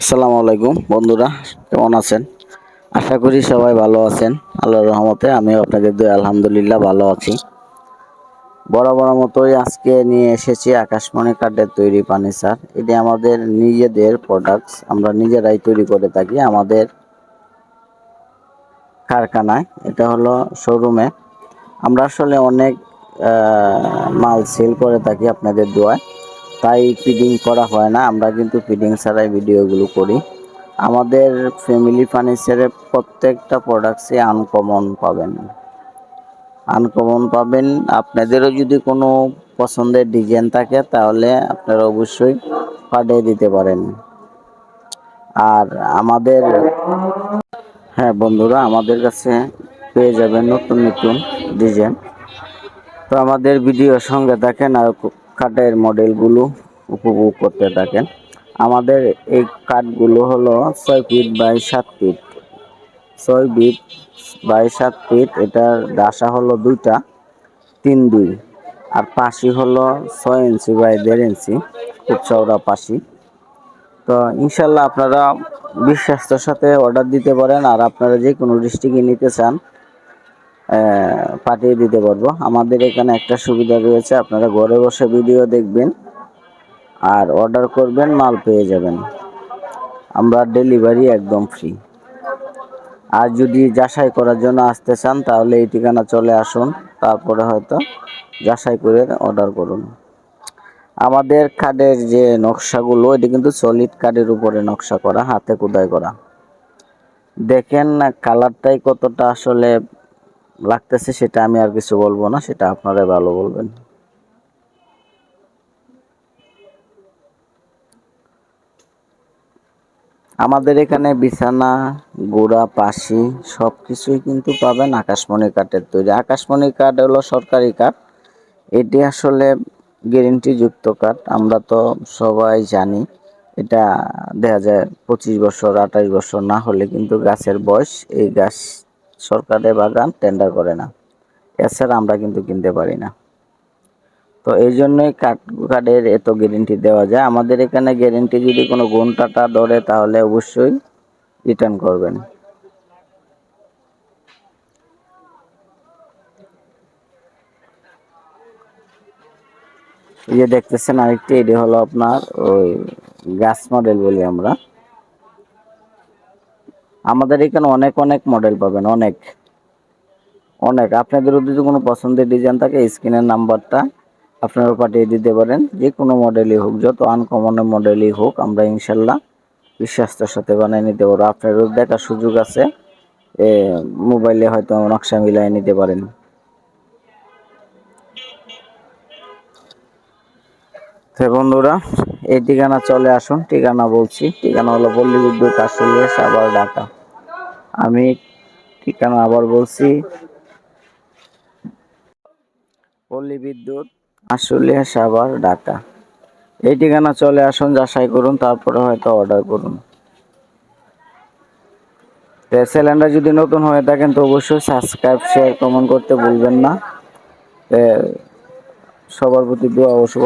আসসালামু আলাইকুম, বন্ধুরা, কেমন আছেন? আশা করি সবাই ভালো আছেন, আল্লাহর রহমতে আমিও আপনাদের দুই আলহামদুলিল্লাহ ভালো আছি। বড় বড় মতোই আজকে নিয়ে এসেছি আকাশমণি কাঠের তৈরি ফার্নিচার এটি আমাদের নিজেদের প্রোডাক্টস আমরা নিজেরাই তৈরি করে থাকি আমাদের কারখানায়। এটা হলো শোরুমে আমরা আসলে অনেক মাল সেল করে থাকি আপনাদের দোয়ায়। তাই ফিডিং করা হয় না, আমরা কিন্তু ফিডিং ছাড়াই ভিডিওগুলো করি। আমাদের ফ্যামিলি ফার্নিচারের প্রত্যেকটা প্রোডাক্টসই আনকমন পাবেন। আনকমন পাবেন, আপনাদেরও যদি কোনো পছন্দের ডিজাইন থাকে, তাহলে আপনারা অবশ্যই পাঠিয়ে দিতে পারেন। আর আমাদের হ্যাঁ বন্ধুরা, আমাদের কাছে পেয়ে যাবেন নতুন নতুন ডিজাইন তো আমাদের ভিডিওর সঙ্গে থাকেন আর কাঠের মডেলগুলো উপভোগ করতে থাকেন। আমাদের এই কাঠগুলো হলো ছয় ফিট বাই সাত ফিট। ছয় ফিট বাই সাত ফিট, এটার ডাসা হলো দুইটা, তিন দুই। আর পাশি হলো ছয় ইঞ্চি বাই দেড় ইঞ্চি, খুব চওড়া পাশি। তো ইনশাল্লাহ আপনারা বিশ্বাসের সাথে অর্ডার দিতে পারেন, আর আপনারা যে কোনো ডিস্ট্রিক্টে নিতে চান পাঠিয়ে দিতে পারব। আমাদের এখানে একটা সুবিধা রয়েছে, আপনারা ঘরে বসে ভিডিও দেখবেন আর অর্ডার করবেন, মাল পেয়ে যাবেন। আমরা ডেলিভারি একদম ফ্রি আর যদি যাচাই করার জন্য আসতে চান, তাহলে এই ঠিকানা চলে আসুন, তারপরে হয়তো যাচাই করে অর্ডার করুন। আমাদের কার্ডের যে নকশাগুলো, এটি কিন্তু সলিড কার্ডের উপরে নকশা করা, হাতে খোদাই করা। দেখেন কালারটাই কতটা আসলে লাগতেছে সেটা আমি আর কিছু বলব না, সেটা আপনারাই ভালো বলবেন। আমাদের এখানে বিছানা, গোড়া, পাশি সব কিছুই কিন্তু পাবেন আকাশমণি কাঠের তৈরি। আকাশমণি কাঠ হলো সরকারি কাঠ। এটি আসলে গ্যারেন্টি যুক্ত কাঠ, আমরা তো সবাই জানি। এটা দেখা যায় পঁচিশ বছর, আঠাশ বছর না হলে কিন্তু গাছের বয়স, এই গাছ সরকারের বাগান টেন্ডার করে না। এছাড়া আমরা কিন্তু কিনতে পারি না। তো এই জন্যই কাঠ কাঠের এত গ্যারেন্টি দেওয়া যায়। আমাদের এখানে গ্যারেন্টি যদি কোনো ঘন্টাটা ধরে, তাহলে অবশ্যই রিটার্ন করবেন। এই যে দেখতেছেন আরেকটি, এটি হলো আপনার ওই গাছ মডেল বলি আমরা। আমাদের এখানে অনেক অনেক মডেল পাবেন, অনেক। অনেক। আপনাদের যদি কোনো পছন্দের ডিজাইন থাকে স্ক্রিনের নাম্বারটা আপনারা পাঠিয়ে দিতে পারেন। যে কোনো মডেলই হোক, যত আনকমনের মডেলই হোক, আমরা ইনশাল্লাহ বিশ্বাসটার সাথে বানিয়ে নিতে পারব। আপনারও দেখার সুযোগ আছে মোবাইলে হয়তো নকশা মিলিয়ে নিতে পারেন। বন্ধুরা, এই ঠিকানা চলে আসুন। ঠিকানা বলছি, ঠিকানা হলো পল্লী বিদ্যুৎ আসলে সাবার ঢাকা। আমি ঠিকানা আবার বলছি। পল্লী বিদ্যুৎ, আশুলিয়া সাভার, ঢাকা। এই ঠিকানা চলে আসুন, যাচাই করুন, তারপরে হয়তো অর্ডার করুন। চ্যানেলটা যদি নতুন হয়ে থাকেন তো অবশ্যই সাবস্ক্রাইব শেয়ার কমেন্ট করতে ভুলবেন না। সবার প্রতি দোয়া শুভ